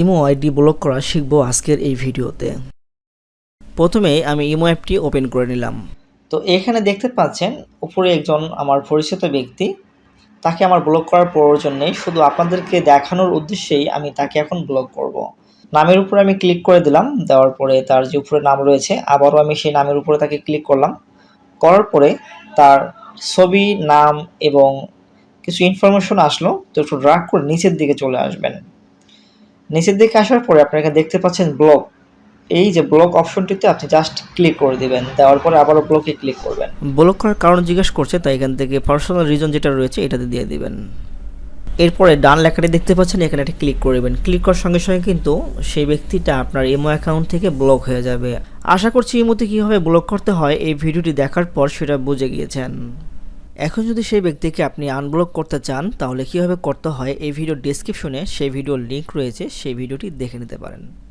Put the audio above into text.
Imo ID block করা শিখব আজকের এই ভিডিওতে। প্রথমে আমি ইমো অ্যাপটি ওপেন করে নিলাম। তো এখানে দেখতে পাচ্ছেন, উপরে একজন আমার পরিচিত ব্যক্তি, তাকে আমার ব্লক করার প্রয়োজন নেই, শুধু আপনাদেরকে দেখানোর উদ্দেশ্যেই আমি তাকে এখন ব্লক করব। নামের উপরে আমি ক্লিক করে দিলাম, দেওয়ার পরে তার যে উপরে নাম রয়েছে, আবারও আমি সেই নামের উপরে তাকে ক্লিক করলাম। করার পরে তার ছবি, নাম এবং কিছু ইনফরমেশন আসলো, তো একটু ড্রাগ করে নিচের দিকে চলে আসবেন। নিচের দিকে আসার পরে আপনারা দেখতে পাচ্ছেন ব্লক এই যে ব্লক অপশনটিতে আপনি জাস্ট ক্লিক করে দিবেন, দেওয়ার পরে আবারও ব্লকে ক্লিক করবেন। ব্লক করার কারণ জিজ্ঞেস করছে, তাই এখান থেকে পার্সোনাল রিজন যেটা রয়েছে এটাতে দিয়ে দিবেন। এরপরে ডান লেখাটি দেখতে পাচ্ছেন, এখানে একটা ক্লিক করবেন ক্লিক করার সঙ্গে সঙ্গে কিন্তু সেই ব্যক্তিটা আপনার ইমো অ্যাকাউন্ট থেকে ব্লক হয়ে যাবে। আশা করছি ইমোতে কীভাবে ব্লক করতে হয়, এই ভিডিওটি দেখার পর সেটা বুঝে গিয়েছেন। এখন যদি সেই ব্যক্তিকে আপনি আনব্লক করতে চান, তাহলে কীভাবে করতে হয় এই ভিডিও ডেসক্রিপশনে সেই ভিডিওর লিঙ্ক রয়েছে, সেই ভিডিওটি দেখে নিতে পারেন।